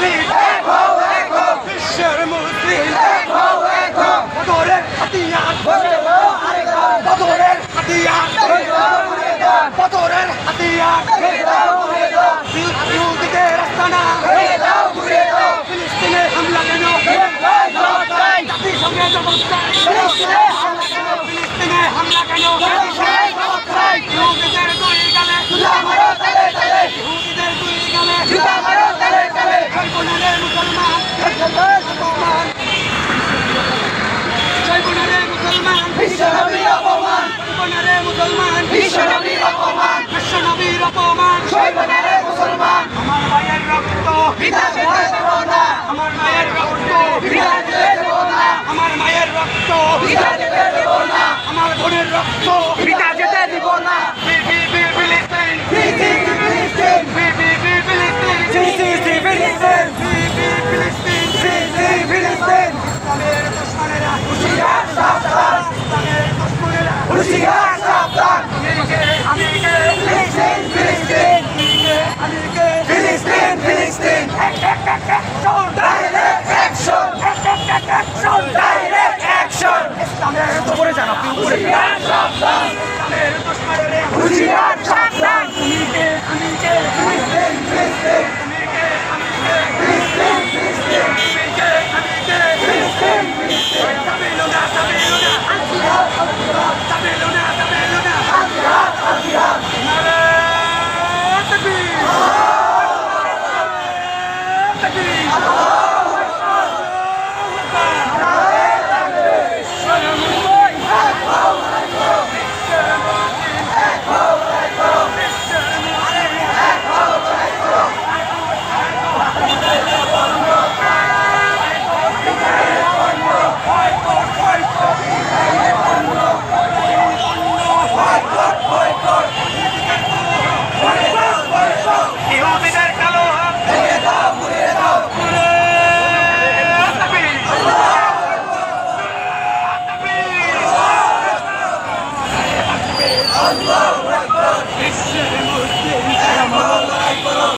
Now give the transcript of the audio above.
মুসলিম বিশ্বের মুসলিম বদরের হাতিয়ার বদরের হাতিয়ার বদরের হাতিয়ার ইহুদিদের আস্তানা ফিলিস্তিনে হামলা কেন আমার মায়ের রক্ত আমার মায়ের রক্ত ডাইরেক্ট অ্যাকশন তাকবীর বিশ্বের মুসলিম